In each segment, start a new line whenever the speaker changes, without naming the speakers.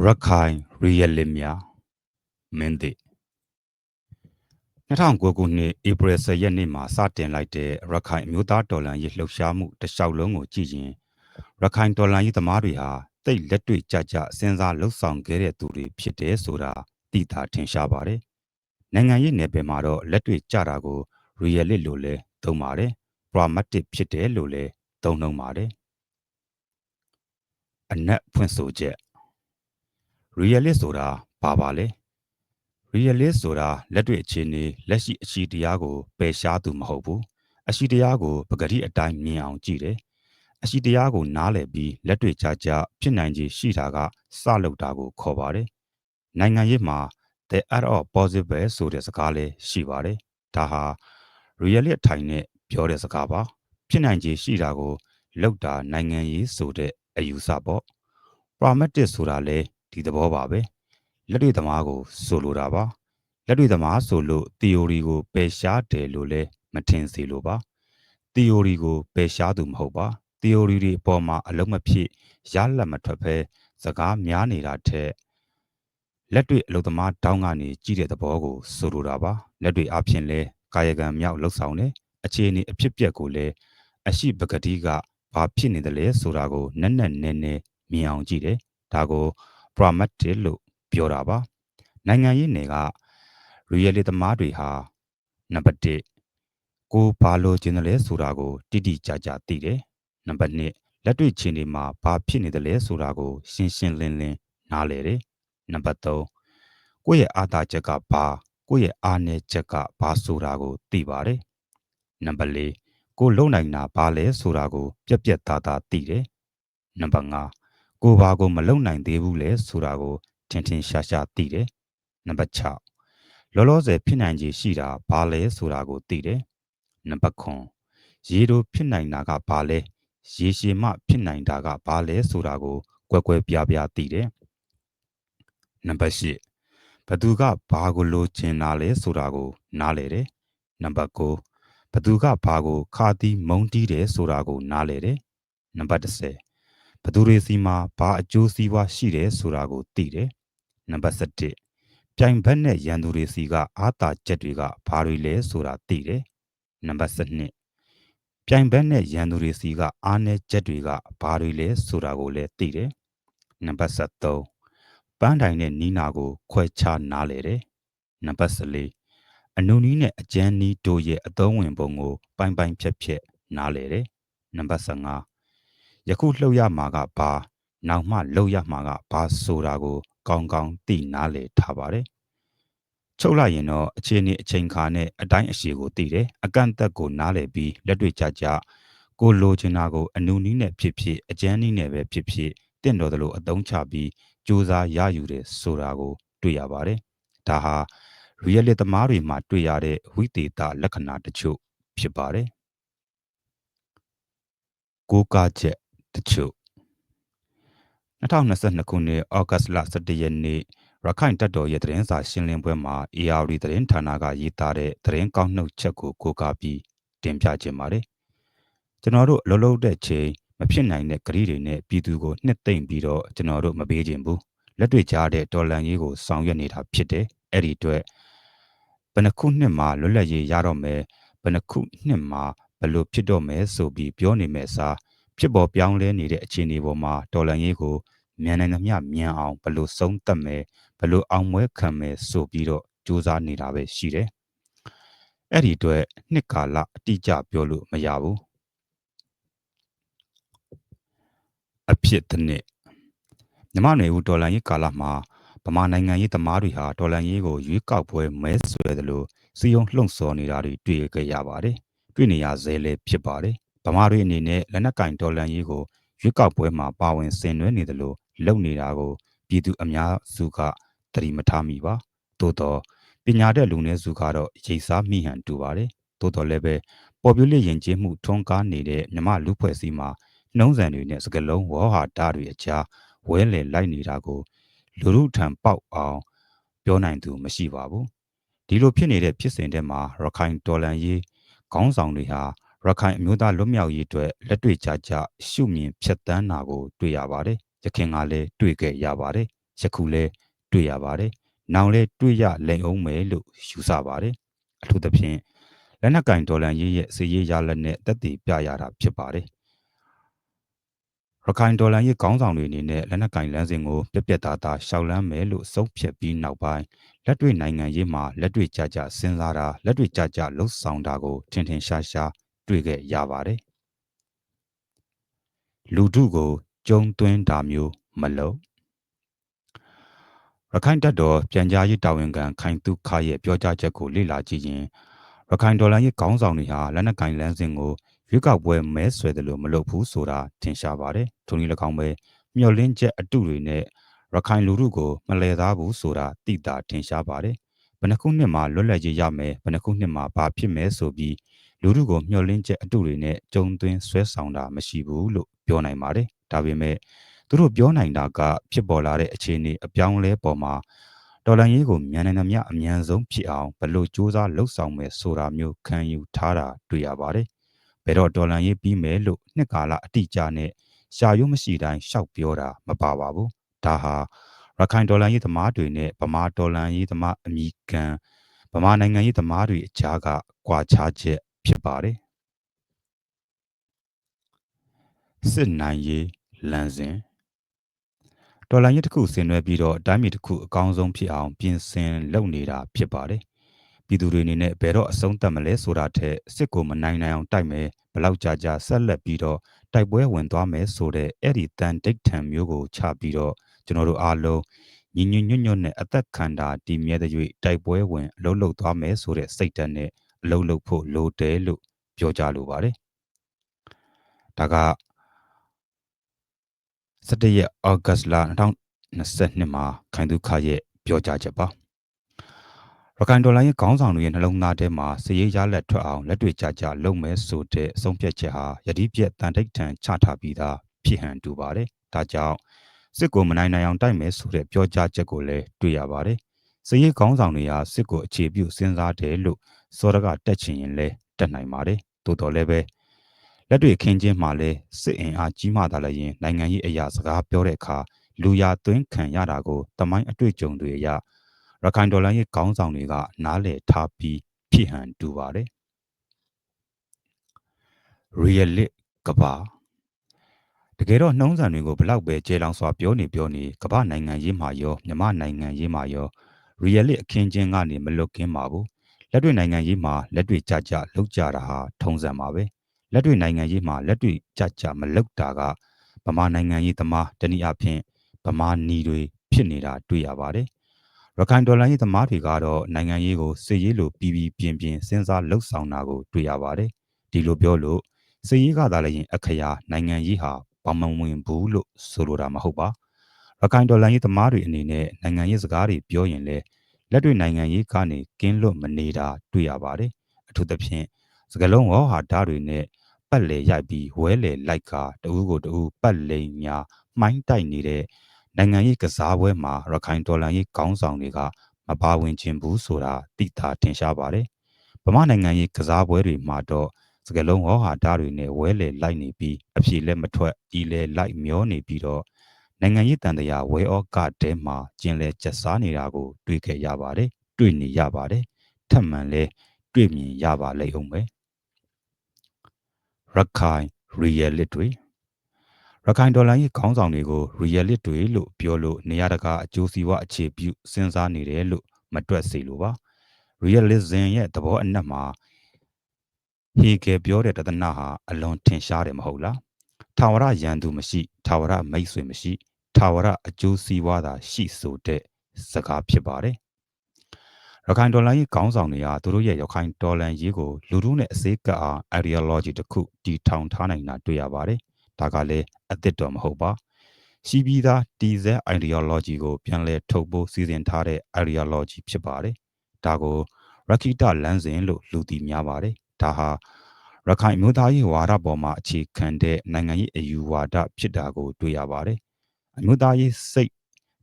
ရခိုင်ရီယယ်လစ်များမင်းသည့်2009ခုနှစ်ဧပြီ10ရက်နေ့မှာစတင်လိုက်တဲ့ရခိုင်အမျိုးသားတော်လှန်ရေးလှုပ်ရှားမှုတစ်လျှောက်လုံးကိုကြည့်ရင်ရခိုင်တော်လှန်ရေးသမားတွေဟာတိတ်လက်တွေ့ကြကြစဉ်းစားလှုပ်ဆောင်ခဲ့တဲ့သူတွေဖြစ်တယ်ဆိုတာသိသာထင်ရှားပါတယ်။နိုင်ငံရေးနယ်ပယ်မှာတော့လက်တွေ့ကြတာကို real လို့လည်းသုံးပါတယ်။ pragmatic ဖြစ်တယ်လို့လည်းသုံးနှုံပါတယ်။အနက်ဖွင့်ဆိုချက် realist ဆိုတာဘာပါလဲ realist ဆိုတာလက်တွေ့အခြေအနေလက်ရှိအရှိတရားကိုပယ်ရှားသူမဟုတ်ဘူးအရှိတရားကိုပဂတိအတိုင်းမြင်အောင်ကြည့်တယ်အရှိတရားကိုနားလည်ပြီးလက်တွေ့ကြကြဖြစ်နိုင်ခြေရှိတာကစလုပ်တာကိုခေါ်ပါတယ်နိုင်ငံရေးမှာ the art of possible ဆိုတဲ့စကားလေးရှိပါတယ်ဒါဟာ realist ထိုင်နဲ့ပြောတဲ့စကားပါဖြစ်နိုင်ခြေရှိတာကိုလောက်တာနိုင်ငံရေးဆိုတဲ့အယူဆပေါ့ pragmatic ဆိုတာလဲ ဒီသဘောပါပဲလက်တွေ့သမားကို ဆိုလိုတာပါလက်တွေ့သမားဆိုလို့ theory ကိုပယ်ရှားတယ်လို့လဲမထင်စေလိုပါ theory ကိုပယ်ရှားသူမဟုတ်ပါ theory တွေအပေါ်မှာအလုံးမဖြစ်ရလက်မထွက်ဖဲစကားများနေတာထက်လက်တွေ့အလုပ်သမားတောင်းကနေကြည့်တဲ့သဘောကိုဆိုလိုတာပါလက်တွေ့အဖြစ်လဲကာယကံမြောက်လှုပ်ဆောင်တယ်အခြေအနေအဖြစ်ပြက်ကိုလည်းအရှိပကတိကဘာဖြစ်နေတယ်လဲဆိုတာကိုနက်နက်နဲနဲမြင်အောင်ကြည့်တယ်ဒါကို pragmatic လို့ပြောတာပါနိုင်ငံရေးနယ်က reality သမားတွေဟာနံပါတ်1ကိုဘာလို့ကျင်တယ်လဲဆိုတာကိုတိတိကျကျသိတယ်နံပါတ်2လက်တွေ့ချင်းတွေမှာဘာဖြစ်နေတယ်လဲဆိုတာကိုရှင်းရှင်းလင်းလင်းနားလည်တယ်နံပါတ်3ကိုယ့်ရဲ့အာသာချက်ကဘာကိုယ့်ရဲ့အားနည်းချက်ကဘာဆိုတာကိုသိပါတယ်နံပါတ်4ကိုလုံနိုင်တာဘာလဲဆိုတာကို ပြက်ပြက်သားသားသိတယ်နံပါတ်5 ကိုဘာကိုမလုံနိုင်သေးဘူးလဲဆိုတာကိုထင်ထင်ရှားရှားသိတယ်နံပါတ်6လောလောဆယ်ဖြစ်နိုင်ခြေရှိတာဘာလဲဆိုတာကိုသိတယ်နံပါတ်9ရေတို့ဖြစ်နိုင်တာကဘာလဲရေရှည်မှဖြစ်နိုင်တာကဘာလဲဆိုတာကိုကွယ်ကွယ်ပြားပြားသိတယ်နံပါတ်10ဘသူကဘာကိုလိုချင်တာလဲဆိုတာကို နားလည်တယ်နံပါတ်9ဘသူကဘာကိုခါတီးမုံတီးတယ်ဆိုတာကိုနားလည်တယ်နံပါတ်10 ဘသူတွေစီမှာဘာအကျိုးစီးပွားရှိတယ်ဆိုတာကိုသိတယ်နံပါတ်7ပြိုင်ဘက်နဲ့ရန်သူတွေစီကအာသာချက်တွေကဘာတွေလဲဆိုတာသိတယ်နံပါတ်7ပြိုင်ဘက်နဲ့ရန်သူတွေစီကအားနည်းချက်တွေကဘာတွေလဲဆိုတာကိုလည်းသိတယ်နံပါတ်73ပန်းတိုင်နဲ့နီးနာကို ခွဲခြားနားလေတယ်နံပါတ်14အနုနီးနဲ့အကျန်းနီးတို့ရဲ့အသုံးဝင်ပုံကို ပိုင်ပိုင်ဖြက်ဖြက်နားလေတယ်နံပါတ်15 ယခုလှုပ်ရမှာကဘာနောက်မှလှုပ်ရမှာကဘာဆိုတာကို ကောင်းကောင်းသိနားလည်ထားပါတယ်ချုပ်လိုက်ရင်တော့အခြေအနေအချိန်ခါနဲ့အတိုင်းအရှည်ကိုသိတယ်အကန့်အသတ်ကိုနားလည်ပြီးလက်တွေ့ကြကြကိုလိုချင်တာကိုအနုနီးနဲ့ဖြစ်ဖြစ်အကျန်းနီးနဲ့ပဲဖြစ်ဖြစ်တင့်တော်သလိုအသုံးချပြီးစူးစမ်းရယူတယ်ဆိုတာကို တွေ့ရပါတယ်ဒါဟာ reality သမားတွေမှာတွေ့ရတဲ့ဝိသေသလက္ခဏာတချို့ဖြစ်ပါတယ်ကိုးကားချက် တချို့2022ခုနှစ်ဩဂတ်လ17ရက်နေ့ရခိုင်တပ်တော်ရဲ့သတင်းစာရှင်းလင်းပွဲမှာ AR သတင်းဌာနကရေးသားတဲ့သတင်းကောက်နှုတ်ချက်ကိုကိုးကားပြီးတင်ပြခြင်းပါတယ်ကျွန်တော်တို့အလုံးလုံးတဲ့ချိန်မဖြစ်နိုင်တဲ့ဂရီတွေနဲ့ပြည်သူကိုနှစ်သိမ့်ပြီးတော့ကျွန်တော်တို့မပေးခြင်းဘူးလက်တွေ့ကြားတဲ့တော်လန်ရေးကိုဆောင်ရွက်နေတာဖြစ်တယ်အဲ့ဒီအတွက်ဘယ်နှခုနှစ်မှာလွတ်လပ်ရေးရတော့မယ်ဘယ်နှခုနှစ်မှာဘယ်လိုဖြစ်တော့မယ်ဆိုပြီးပြောနေမယ်စား ဖြစ်ပေါ်ပြောင်းလဲနေတဲ့အခြေအနေပေါ်မှာတော်လန်ရေးကိုမြန်နိုင်သမျှမြန်အောင်ဘယ်လိုဆုံးသက်မယ်ဘယ်လိုအောင်ပွဲခံမယ်ဆိုပြီးတော့စူးစမ်းနေတာပဲရှိတယ်။အဲ့ဒီအတွက်နှစ်ကာလအတိအကျပြောလို့မရဘူး။အဖြစ်တစ်နှစ်မြမနယ်ဦးဒေါ်လာရေးကာလမှာဗမာနိုင်ငံရေးသမားတွေဟာဒေါ်လာရေးကိုရွေးကောက်ပွဲမဲဆွဲသလိုစီယုံလှုံ့ဆော်နေတာတွေတွေ့ကြရပါတယ်။တွေ့နေရဇဲလည်းဖြစ်ပါတယ်။ ဗမာတွေအနေနဲ့လက်နက်ကင်ဒေါ်လာရေးကိုရွေးကောက်ပွဲမှာပါဝင်ဆင်နွှဲနေသလိုလုပ်နေတာကိုပြည်သူအများစုကသတိမထားမိပါသို့တော့ပညာတဲ့လူနည်းစုကတော့ရိတ်စားမိဟန်တူပါတယ်သို့တော်လည်းပဲပေါ်ပြလက်ယဉ်ကျေးမှုထွန်းကားနေတဲ့မြမလူဖွဲ့စည်းမှာနှုံးဆန်တွေနဲ့စကလုံးဝေါဟာတာတွေအကြားဝဲလည်လိုက်နေတာကိုလူလူထံပေါက်အောင်ပြောနိုင်သူမရှိပါဘူးဒီလိုဖြစ်နေတဲ့ဖြစ်စဉ်တွေမှာရခိုင်တော်လန်ရေးခေါင်းဆောင်တွေဟာ ရခိုင်အမျိုးသားလွတ်မြောက်ရေးအတွက်လက်တွေ့ကြကြရှုမြင်ဖြတ်တန်းတာကိုတွေ့ရပါတယ်။ရခင်ကလည်းတွေ့ခဲ့ရပါတယ်ယခုလဲတွေ့ရပါတယ်။နောင်လဲတွေ့ရလိမ့်အောင်မယ်လို့ယူဆပါတယ်။အထူးသဖြင့်လက်နက်ကင်ဒေါ်လန်ရေးရဲ့စီရေးရလက်နဲ့တက်တည်ပြရတာဖြစ်ပါတယ်။ရခိုင်ဒေါ်လန်ရေးခေါင်းဆောင်တွေအနေနဲ့လက်နက်ကင်လမ်းစဉ်ကိုပြက်ပြက်သားသားရှောက်လန်းမယ်လို့ဆုံးဖြတ်ပြီးနောက်ပိုင်းလက်တွေ့နိုင်ငံရေးမှာလက်တွေ့ကြကြစဉ်းစားတာလက်တွေ့ကြကြလှုပ်ဆောင်တာကိုထင်ထင်ရှားရှား တွေ့ခဲ့ရပါတယ်။လူထုကိုကြုံသွင်းတာမျိုးမလုပ်ရခိုင်တပ်တော်ပြန်ကြားရေးတာဝန်ခံခိုင်တုခရဲ့ပြောကြားချက်ကိုလေ့လာကြည့်ရင်ရခိုင်ဒေါ်လာရေးခေါင်းဆောင်တွေဟာလက်နက်ကင်လမ်းစဉ်ကိုရွေးကောက်ပွဲမဲဆွယ်တယ်လို့မလုပ်ဘူးဆိုတာထင်ရှားပါတယ်။ထိုနည်း၎င်းပဲမျှော်လင့်ချက်အတုတွေနဲ့ရခိုင်လူထုကိုမလဲသားဘူးဆိုတာသိတာထင်ရှားပါတယ်။ဘယ်နှခုနှစ်မှာလွတ်လပ်ရေးရမယ်ဘယ်နှခုနှစ်မှာဘာဖြစ်မယ်ဆိုပြီး လူထုကိုမျှော်လင့်ချက်အတုတွေနဲ့ကြုံသွင်းဆွဲဆောင်တာမရှိဘူးလို့ပြောနိုင်ပါတယ်။ဒါပေမဲ့သူတို့ပြောနိုင်တာကဖြစ်ပေါ်လာတဲ့အခြေအနေအပြောင်းလဲပေါ်မှာဒေါ်လာရေးကိုမြန်နိုင်သမျှအမြန်ဆုံးဖြစ်အောင်ဘလို့စ조사လှုပ်ဆောင်မယ်ဆိုတာမျိုးခံယူထားတာတွေ့ရပါတယ်။ဘယ်တော့ဒေါ်လာရေးပြီးမယ်လို့နှစ်ကာလအတိအကျနဲ့ရှာရုံးမရှိတိုင်းရှောက်ပြောတာမပါပါဘူး။ဒါဟာရခိုင်ဒေါ်လာရေးသမားတွေနဲ့ဗမာဒေါ်လာရေးသမားအမိခံဗမာနိုင်ငံရေးသမားတွေအကြားကကွာခြားချက် ဖြစ်ပါတယ်။စစ်နိုင်ရေးလမ်းစဉ်ဒေါ်လာရင်းတစ်ခုဆင်နွှဲပြီးတော့အတိုင်းပြည်တစ်ခုအကောင်းဆုံးဖြစ်အောင်ပြင်ဆင်လုပ်နေတာဖြစ်ပါတယ်။ပြည်သူတွေအနေနဲ့ဘယ်တော့အဆုံးသတ်မလဲဆိုတာထက်စစ်ကိုမနိုင်နိုင်အောင်တိုက်မယ်ဘလောက်ကြာကြာဆက်လက်ပြီးတော့တိုက်ပွဲဝင်သွားမယ်ဆိုတဲ့အဲ့ဒီတန်တိတ်ထံမျိုးကိုချပြီးတော့ကျွန်တော်တို့အားလုံးညီညွတ်ညွတ်ညွတ်နဲ့အသက်ခံတာတည်မြဲတဲ့၍တိုက်ပွဲဝင်အလုံးလုံးသွားမယ်ဆိုတဲ့စိတ်ဓာတ်နဲ့ အလုံးလုံးဖို့လိုတယ်လို့ပြောကြလိုပါတယ်။ဒါက17ရက်ဩဂတ်လ2022မှာခိုင်သူခရဲ့ပြောကြားချက်ပါရခိုင်ဒေါ်လာရဲ့ခေါင်းဆောင်တွေရဲ့နှလုံးသားထဲမှာစည်ရေးရလက်ထွက်အောင်လက်တွေ့ကြကြလုပ်မယ်ဆိုတဲ့အဆုံးဖြတ်ချက်ဟာယတိပြက်တန်တိတ်ထန်ချထားပြီးသားဖြစ်ဟန်တူပါတယ်ဒါကြောင့်စစ်ကိုမနိုင်နိုင်အောင်တိုက်မယ်ဆိုတဲ့ပြောကြားချက်ကိုလည်းတွေ့ရပါတယ် စည်ရေးခေါင်းဆောင်တွေဟာစစ်ကိုအခြေပြုစဉ်းစားတယ်လို့စောရကတက်ချင်ရင်လည်းတက်နိုင်ပါတယ်တိုးတော်လည်းပဲလက်တွေခင်းချင်းမှလည်းစစ်အင်အားကြီးမှသာလည်းရင်နိုင်ငံရေးအရာစကားပြောတဲ့အခါလူရသွင်းခံရတာကိုတမိုင်းအတွေ့အကြုံတွေအရရခိုင်ဒေါ်လာရဲ့ခေါင်းဆောင်တွေကနားလည်ထားပြီးဖြစ်ဟန်တူပါတယ် real ကဘာတကယ်တော့နှုံးဆန်တွေကိုဘလောက်ပဲကျေလောင်စွာပြောနေပြောနေကမ္ဘာနိုင်ငံရေးမှာရောမြမနိုင်ငံရေးမှာရော real အခင်းချင်းကနေမလွတ်ကင်းပါဘူးလက်တွေ့နိုင်ငံရေးမှာလက်တွေ့ကြကြလောက်ကြတာဟာထုံးစံပါပဲလက်တွေ့နိုင်ငံရေးမှာလက်တွေ့ကြကြမလောက်တာကဗမာနိုင်ငံရေးသမားတနည်းအားဖြင့်ဗမာနီတွေဖြစ်နေတာတွေ့ရပါတယ်။ရခိုင်ဒေါ်လာရေးသမားတွေကတော့နိုင်ငံရေးကိုစစ်ရေးလိုပြည်ပြီးပြင်းပြင်းစဉ်းစားလှုပ်ဆောင်တာကိုတွေ့ရပါတယ်။ဒီလိုပြောလို့စစ်ရေးကသာလည်းအခရာနိုင်ငံရေးဟာဘာမှမဝင်ဘူးလို့ဆိုလိုတာမဟုတ်ပါ။ ရခိုင်ဒေါ်လာရေးသမားတွေအနေနဲ့နိုင်ငံရေးစကားတွေပြောရင်လည်းလက်တွေ့နိုင်ငံရေးကနေကင်းလွတ်မနေတာတွေ့ရပါတယ်။အထူးသဖြင့်စကလုံးဝဟာဓာတ်တွေနဲ့ပတ်လေရိုက်ပြီးဝဲလေလိုက်ကတဦးကိုတဦးပတ်လိန်ညာမှိုင်းတိုက်နေတဲ့နိုင်ငံရေးကစားပွဲမှာရခိုင်ဒေါ်လာရေးကောင်းဆောင်တွေကမပါဝင်ခြင်းဘူးဆိုတာသိတာထင်ရှားပါတယ်။ဗမာနိုင်ငံရေးကစားပွဲတွေမှာတော့စကလုံးဟောဟာဓာတ်တွေနဲ့ဝဲလေလိုက်နေပြီးအဖြေလက်မထွက်ဤလေလိုက်မျောနေပြီးတော့ နိုင်ငံရေးတန်တရားဝဲဩကတဲမှာကျင်လေကျက်စားနေတာကို တွေ့ခဲ့ရပါတယ်။တွေ့နေရပါတယ်။ထပ်မံလဲတွေ့မြင်ရပါလိမ့်အောင်ပဲ။ရခိုင် realit တွေရခိုင်ဒေါ်လာရေးခေါင်းဆောင်တွေကို realit တွေလို့ပြောလို့နေရတကာအကျိုးစီးပွားအခြေပြုစဉ်းစားနေတယ်လို့မတွက်စေလိုပါ realism ရဲ့သဘောအနက်မှာဟီကေပြောတဲ့တဒနာဟာအလွန်ထင်ရှားတယ်မဟုတ်လားထာဝရယန္တုမရှိထာဝရမိတ်ဆွေမရှိ ထာဝရအကျိုးစီးပွားသာရှိဆိုတဲ့စကားဖြစ်ပါတယ်ရခိုင်ဒေါ်လာရေးခေါင်းဆောင်တွေကသူတို့ရဲ့ရခိုင်ဒေါ်လာရေးကိုလူထုနဲ့အစေးကပ်အောင် ideology တစ်ခုတည်ထောင်ထားနိုင်တာတွေ့ရပါတယ်။ဒါကလည်းအသစ်တော့မဟုတ်ပါ။ရှိပြီးသားတည်ဆဲ ideology ကိုပြန်လည်ထုတ်ဖို့စီစဉ်ထားတဲ့ ideology ဖြစ်ပါတယ်။ဒါကိုရခိတလမ်းစဉ်လို့လူသိများပါတယ်။ဒါဟာရခိုင်မျိုးသားရေးဝါဒပေါ်မှာအခြေခံတဲ့နိုင်ငံရေးအယူဝါဒဖြစ်တာကိုတွေ့ရပါတယ်။ အမျိုးသားရေးစိတ်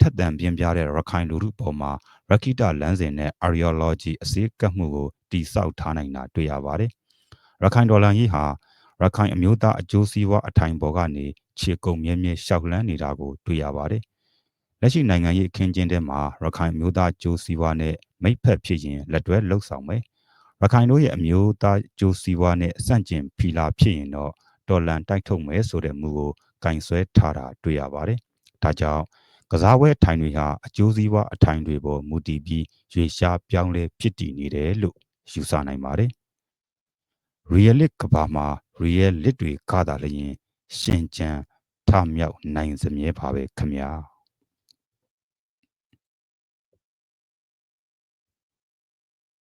ထက်သန်ပြင်းပြတဲ့ရခိုင်လူထုပေါ်မှာရခိတလမ်းစဉ်နဲ့ Archaeology အစည်းကပ်မှုကိုတိစောက်ထားနိုင်တာတွေ့ရပါတယ်။ရခိုင်ဒေါ်လာကြီးဟာရခိုင်အမျိုးသားအကျိုးစီးပွားအထိုင်ပေါ်ကနေခြေကုံမြဲမြဲရှောက်လန်းနေတာကိုတွေ့ရပါတယ်။လက်ရှိနိုင်ငံရေးအခင်းကျင်းထဲမှာရခိုင်မျိုးသားကြိုးစည်းဝါးနဲ့မိတ်ဖက်ဖြစ်ရင်လက်တွဲလှုပ်ဆောင်မယ်ရခိုင်တို့ရဲ့အမျိုးသားကြိုးစည်းဝါးနဲ့အဆန့်ကျင်ဖီလာဖြစ်ရင်တော့တော်လန်တိုက်ထုတ်မယ်ဆိုတဲ့မူကိုကင်ဆွဲထားတာတွေ့ရပါတယ် ဒါကြောင့်ကစားပွဲအထိုင်တွေဟာအကျိုးစည်းဝါးအထိုင်တွေပေါ်မူတည်ပြီးရွေရှားပြောင်းလဲဖြစ်တည်နေတယ်လို့ယူဆနိုင်ပါတယ် realist ကဘာမှာ real lit တွေကသာလျင် ရှင်ကြံထမြောက်နိုင်စမြဲပါပဲခမညာ